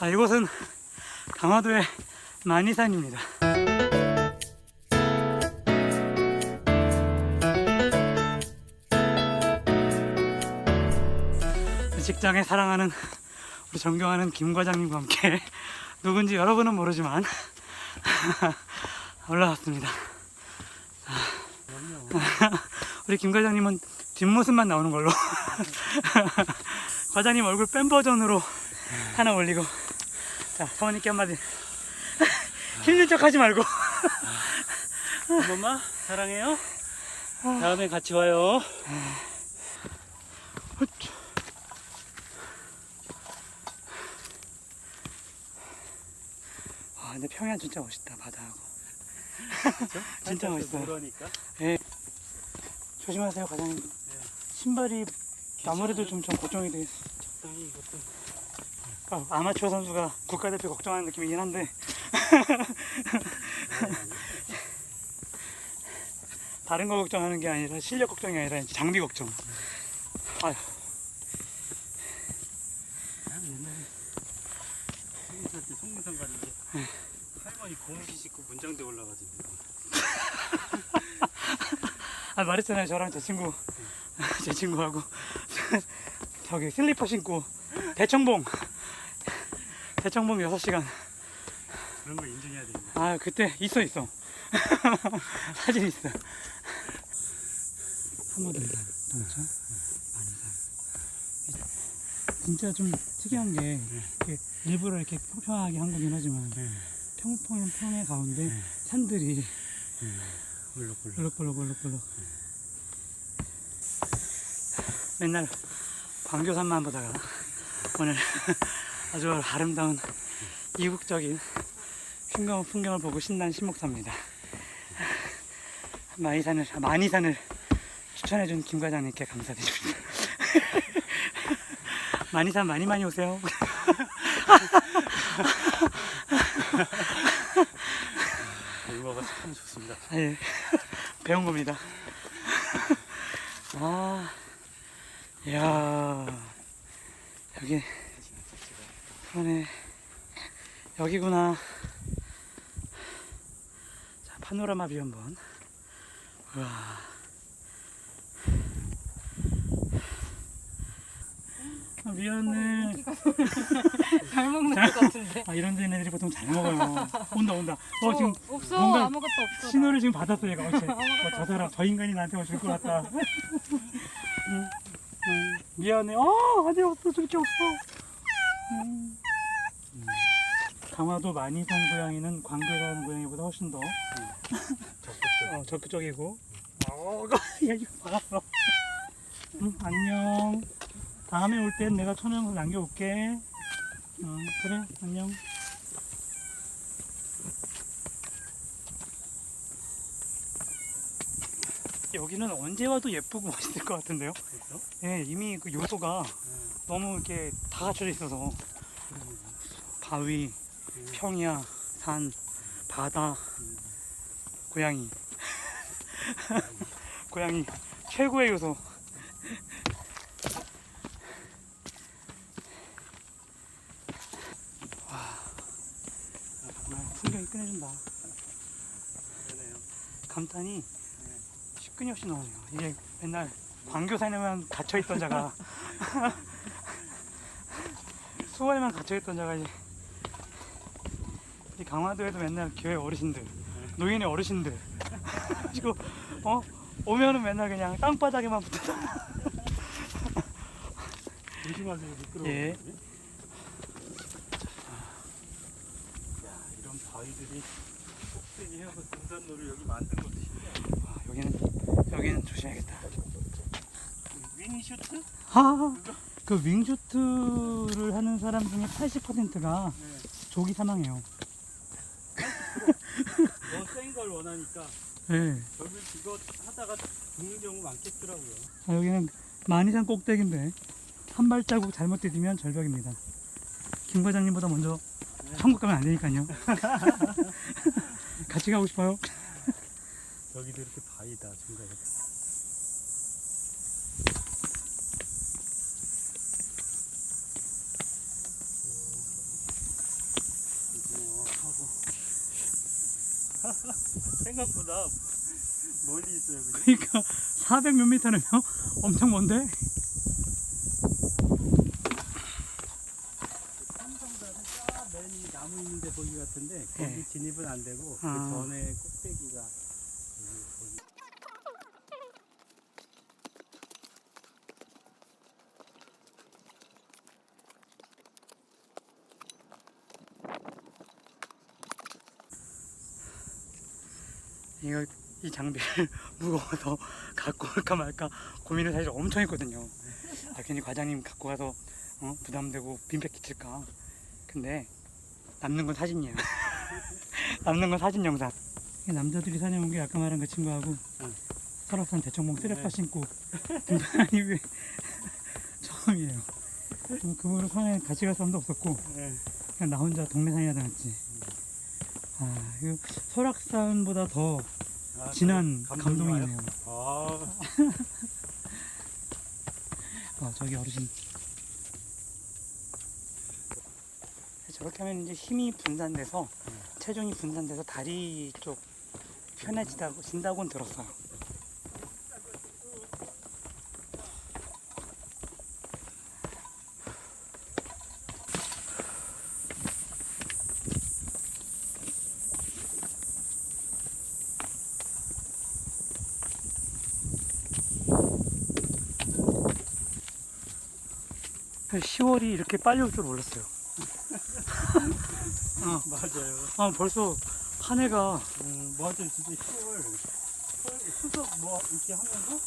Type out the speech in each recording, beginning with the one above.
아, 이곳은 강화도의 만이산입니다. 직장에 사랑하는 우리 존경하는 김 과장님과 함께 누군지 여러분은 모르지만 올라왔습니다. 우리 김 과장님은 뒷모습만 나오는 걸로 과장님 얼굴 뺀 버전으로 하나 올리고 자. 사모님께 한마디. 힘든 척 하지 말고. 엄마 사랑해요. 다음에 같이 와요. 와 근데 평양 진짜 멋있다 바다하고. 진짜 멋있어요. 그러니까. 조심하세요 과장님. 신발이 아무래도 좀, 좀 걱정이 돼 적당히 이것도 아, 아마추어 선수가 국가대표 걱정하는 느낌이긴 한데. 다른 거 걱정하는 게 아니라 실력 걱정이 아니라 장비 걱정. 아휴. 난 옛날에 생일살 때 송문산 가는데 할머니 고무신 신고 문장대 올라가지고 아 말했잖아요. 저랑 제 친구. 제 친구하고. 저기 슬리퍼 신고. 대청봉 대청봉 6시간. 그런 거 인증해야 되는데. 아 그때 있어 있어. 사진 있어. 한모들산 동천 만이산 진짜 좀 특이한 게 이렇게 일부러 이렇게 평평하게 한 거긴 하지만 평평한 평의 가운데 네. 산들이 울럭울럭. 볼록볼록 볼록볼록 맨날 광교산만 보다가 오늘 아주 아름다운 이국적인 흉가운 풍경을 보고 신난 신목사입니다. 마이산을 아, 만이산을 추천해준 김 과장님께 감사드립니다. 만이산 많이 많이 오세요. 유머가 참 좋습니다. 아, 예. 배운 겁니다. 아, 이야, 여기, 그러네. 여기구나. 자, 파노라마 뷰 한번. 우와. 아, 미안해. 잘 먹는 것 같은데. 아, 이런 데는 애들이 보통 잘 먹어요. 온다, 온다. 어, 지금 어, 없어 뭔가 아무것도 없어. 신호를 지금 받았어 얘가 어째 어, 저 사람 저 인간이 나한테 줄것 같다 응, 응, 미안해 어 아니 없어 줄게 없어 응. 음. 강화도 만이산 고양이는 광교에 사는 고양이보다 훨씬 더 어, 적극적이고. 어 야, 이거 응, 안녕. 다음에 올 땐 내가 천연을 남겨올게. 응, 그래 안녕. 여기는 언제 와도 예쁘고 멋있을 것 같은데요? 예, 이미 그 요소가 너무 이렇게 다 갖춰져 있어서 바위, 평야, 산, 바다, 고양이, 고양이 최고의 요소. 와, 정말 풍경이 끝내준다. 감탄이 시끈없이 나오네요. 이게 맨날 광교 산에만 갇혀있던 자가 수원에만 갇혀있던 자가 이제 이 강화도에도 맨날 교회 어르신들, 노인의 어르신들 그리고 어 오면은 맨날 그냥 땅바닥에만 붙어. 조심하세요. 미끄러워. 예. 야, 이런 바위들이 꼭대기 해서 등산로를 여기 만든 것도 신기하다. 와, 여기는 여기는 조심해야겠다. 윙슈트? 아, 그 윙슈트를 하는 사람 중에 80%가 네. 조기 사망해요. 더센걸 원하니까 네. 결국 그거 하다가 죽는 경우 많겠더라고요. 아, 여기는 만이산 꼭대기인데 한 발자국 잘못 디디면 절벽입니다. 김 과장님보다 먼저 천국 가면 안 되니까요. 같이 가고 싶어요. 여기도 이렇게 바위다 중간에. 생각보다 멀리 있어요. 그죠? 그러니까 400 몇 미터면 엄청 먼데? 삼성다는 쫙맨 나무 있는데 거기 같은데 거기 예. 진입은 안 되고 아. 그 전에 꼭대기가 거기, 거기. 이거 이 장비를 무거워서 갖고 올까 말까 고민을 사실 엄청 했거든요. 아, 괜히 과장님 갖고 가서 어, 부담되고 빈백 끼칠까. 근데 남는 건 사진이야. 남는 건 사진 영상. 남자들이 산에 온게 아까 말한 그 친구하고 응. 설악산 대청봉 쓰레빠 네. 신고 등산한 이후에 처음이에요. 좀 그분은 산에 같이 갈 사람도 없었고 예. 그냥 나 혼자 동네 산이나 다녔지. 아, 이거 설악산보다 더 아, 진한 그 감동이 감동이네요. 아, 어, 저기 어르신. 저렇게 하면 이제 힘이 분산돼서 체중이 분산돼서 다리 쪽 편해지다고 진다고는 들었어요. 10월이 이렇게 빨리 올 줄 몰랐어요. 맞아요. 아, 벌써 한 해가 음, 맞아요. 진짜 10월, 10월 수석 뭐 이렇게 하면서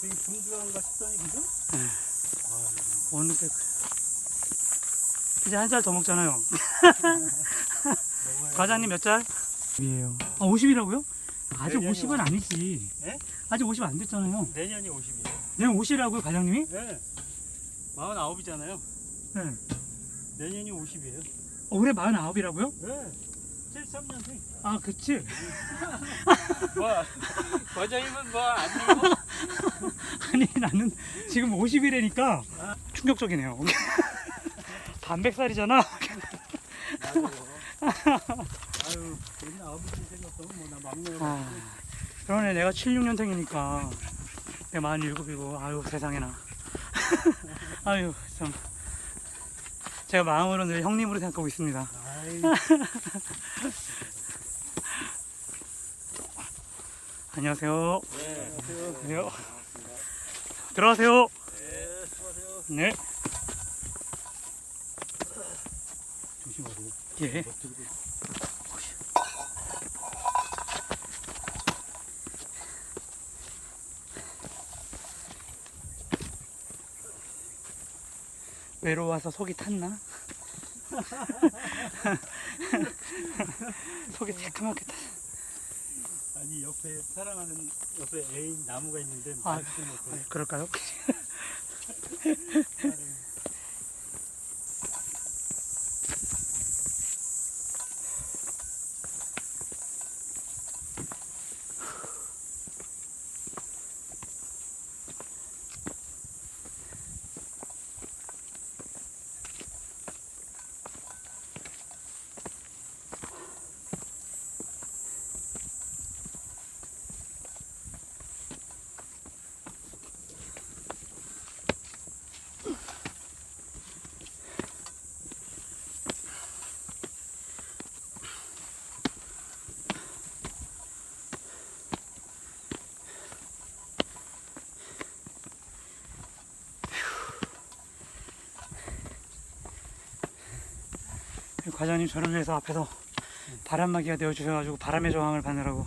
되게 분주한가 싶더니 그죠? 네. 아, 어느 때 이제 한 살 더 먹잖아요. 과장님 몇 짤? 이에요. 아 50이라고요? 아직 내년이 50은 아니지. 예? 아직 50 안 됐잖아요. 내년이 50이에요. 내년 50이라고요, 과장님이? 네. 49이잖아요. 네. 내년이 50이에요. 어, 올해 49이라고요? 네. 73년생. 아, 그치. 뭐, 과장님은 뭐, 아니고? 아니, 나는 지금 50이라니까 충격적이네요. 반백살이잖아. 아유, 우리 아버지 생각하면 뭐, 나 막내가. 아, 그러네, 내가 76년생이니까. 내가 47이고, 아유, 세상에나. 아유, 참. 제가 마음으로 늘 형님으로 생각하고 있습니다. 안녕하세요. 네, 안녕하세요. 안녕하세요. 들어가세요. 네, 수고하세요. 네. 조심하세요. 예. 외로워서 속이 탔나? 속이 새까맣게 탔. 아니, 옆에 사랑하는, 옆에 애인 나무가 있는데, 아. 아, 그럴까요? 과장님 저를 위해서 앞에서 바람막이가 되어 주셔가지고 바람의 저항을 받느라고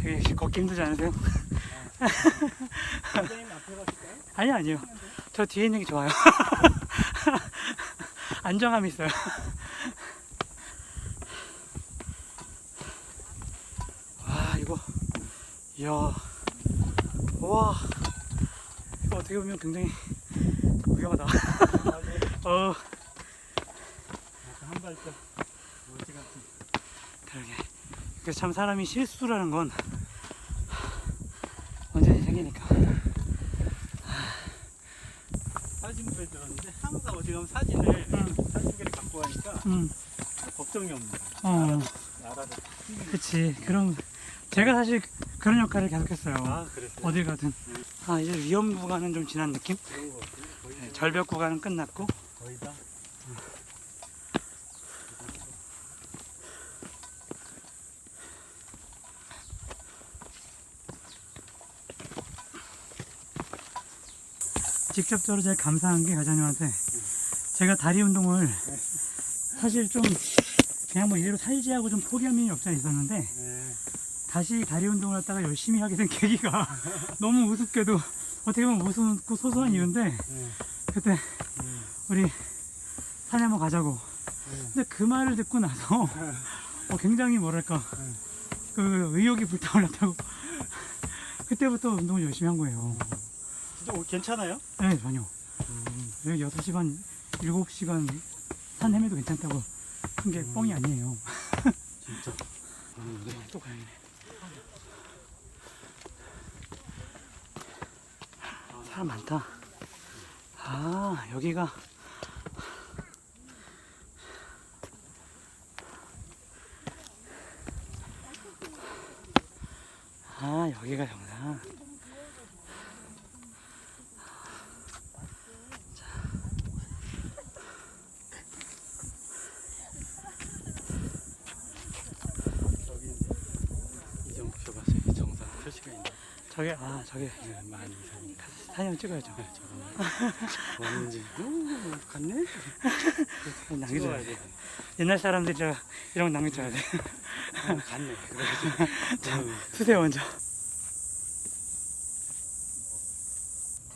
되게 걷기 힘들지 않으세요? 과장님 앞에 가실까요? 아니 아니요. 저 뒤에 있는 게 좋아요. 안정감이 있어요. 와 이거 이야 와 이거 어떻게 보면 굉장히 위험하다. 맞아요. 어 발짝 멀티 같은. 그러게. 그래서 참 사람이 실수라는 건 언제든지 생기니까. 사진부에 들었는데 항상 어디 가면 사진을 응. 사진기를 갖고 가니까 음. 걱정이 없네. 어. 아, 나라를 다 숨기는 그치 그럼 제가 사실 그런 역할을 계속했어요 아 그랬어요? 어딜 가든 아 이제 위험 구간은 좀 지난 느낌 그런 거 같아요. 거의, 네, 절벽 구간은 끝났고 거의 다 직접적으로 제가 감사한 게 과장님한테 제가 다리 운동을 사실 좀 그냥 뭐 이대로 살지 하고 좀 포기한 면이 없지 않아 있었는데 네. 다시 다리 운동을 했다가 열심히 하게 된 계기가 너무 우습게도 어떻게 보면 우습고 소소한 이유인데 네. 그때 우리 산에 한번 가자고 근데 그 말을 듣고 나서 어, 굉장히 뭐랄까 그 의욕이 불타올랐다고 그때부터 운동을 열심히 한 거예요 괜찮아요? 네 전혀. 여기 6시간 7시간 산 헤매도 괜찮다고 한게 뻥이 아니에요. 진짜. 또 가야겠네 사람 많다. 아 여기가. 아 여기가 정상 저기 이정 보셔봤어요 이 정상 표시가 있는 저게? 아 저게. 네, 많이 이상입니다 사진 찍어야죠. 네, 저거. 뭐는지 오 갔네? 남겨줘야 돼. 돼. 옛날 사람들이 저 이런 거 남겨줘야 돼. 어, 갔네. 그래가지고. 수세 먼저.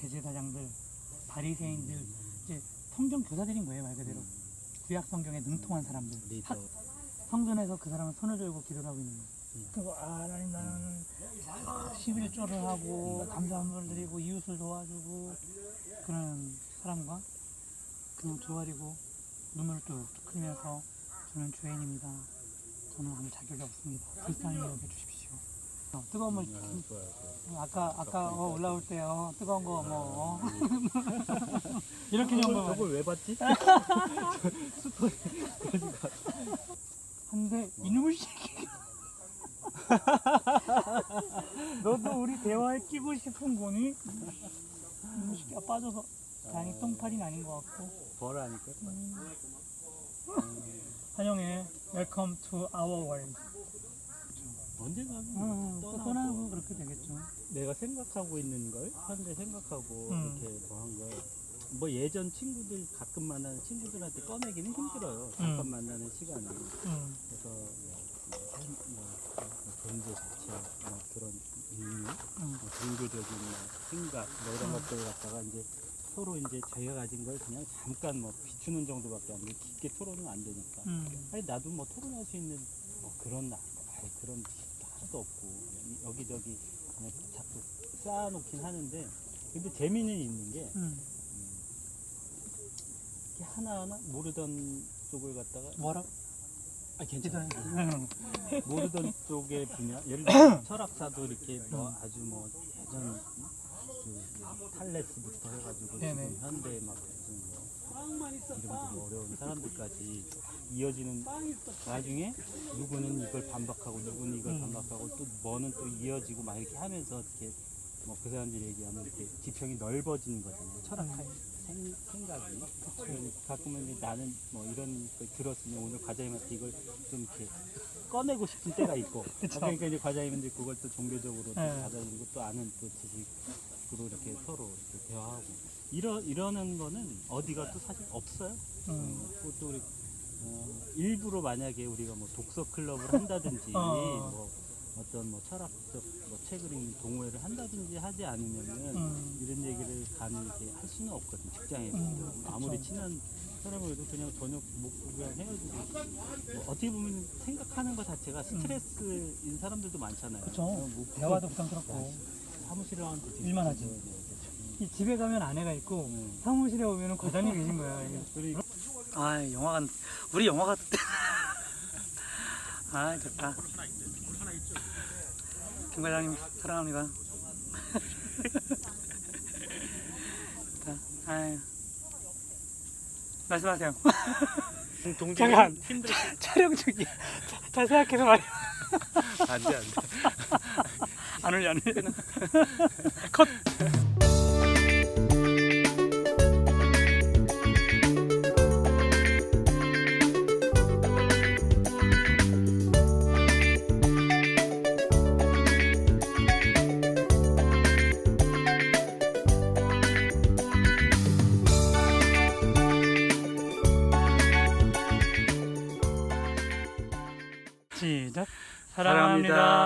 대제사장들 바리새인들 이제 성경 교사들인 거예요 말 그대로. 구약 성경에 능통한 사람들. 학- 성전에서 그 사람은 손을 들고 기도를 하고 있는 거예요. 음. 그리고 아 하나님 나는 11조를 하고 감사함을 드리고 이웃을 도와주고 그런 사람과 그냥 조아리고 눈물을 뚝 흘리면서 저는 죄인입니다 저는 아무 자격이 없습니다 불쌍히 여겨주십시오 어, 뜨거운 물 아, 아까 아까 어, 올라올 때요 뜨거운 거뭐 이렇게 좀 뭐. 저걸 왜 봤지? 한데 이놈의 새끼 너도 우리 대화에 끼고 싶은 거니? 이놈의 새끼가 빠져서 다행히 똥파리는 아닌 것 같고. 벌하니까. 환영해 Welcome to our world. 언젠가는 음, 또 떠나고. 그렇게 되겠죠. 내가 생각하고 있는 걸 현재 생각하고 음. 이렇게 뭐 한 걸. 뭐 예전 친구들 가끔 만나는 친구들한테 꺼내기는 힘들어요. 잠깐 음. 만나는 시간에 음, 그래서 뭐, 뭐, 뭐 존재 자체 뭐 그런 의미, 음. 뭐 종교적인 뭐 생각 뭐 이런 것들 갖다가 이제 서로 이제 자기가 가진 걸 그냥 잠깐 뭐 비추는 정도밖에 안 돼. 깊게 토론은 안 되니까. 음, 아니 나도 뭐 토론할 수 있는 뭐 그런 나 아니 그런 지식도 하나도 없고 이- 여기저기 그냥 자꾸 쌓아놓긴 하는데 근데 재미는 있는 게 음. 이렇게 하나하나 모르던 쪽을 갖다가 뭐라? 아 괜찮아 음, 모르던 쪽의 분야 예를 들어 철학사도 이렇게 뭐 아주 뭐 예전 그 탈레스부터 해가지고 네네. 지금 현대 막 무슨 뭐 이름도 뭐 어려운 사람들까지 이어지는 와중에 누구는 이걸 반박하고 누구는 이걸 음. 반박하고 또 뭐는 또 이어지고 막 이렇게 하면서 이렇게 뭐 그 사람들이 얘기하면 이렇게 지평이 넓어지는 거잖아요. 철학할 생, 생각이. 그러니까 가끔은 나는 뭐 이런 걸 들었으면 오늘 과장님한테 이걸 좀 이렇게 꺼내고 싶은 때가 있고. 그쵸. 그러니까 이제 과장님은 이제 그걸 또 종교적으로 또 네. 받아들이고 또 아는 또 지식으로 이렇게 서로 이렇게 대화하고. 이러, 이러는 거는 어디가 또 사실 없어요. 음. 어, 또 우리 어, 일부러 만약에 우리가 뭐 독서 클럽을 한다든지 어. 뭐 어떤 뭐 철학적 뭐 책을 읽는 동호회를 한다든지 하지 않으면은 음. 이런 얘기를 감히 이렇게 할 수는 없거든 직장에서 음, 아무리 그쵸. 친한 사람을 해도 그냥 저녁 먹고 그냥 헤어지고 뭐 어떻게 보면 생각하는 것 자체가 스트레스인 사람들도 많잖아요. 음. 그쵸. 뭐 대화도 부담스럽고 사무실에 와도 되게 일만 하지. 뭐, 뭐, 이 집에 가면 아내가 있고 음. 사무실에 오면은 과장님 계신 거야 이게. 그리고 아 영화가 우리 영화가 아 좋다 김 과장님 사랑합니다 아유 말씀하세요 잠깐. 힘들어 촬영 중이야 잘 생각해서 말이야. 안돼 안돼. 안 울려 안 울려. 컷. 시작. 사랑합니다.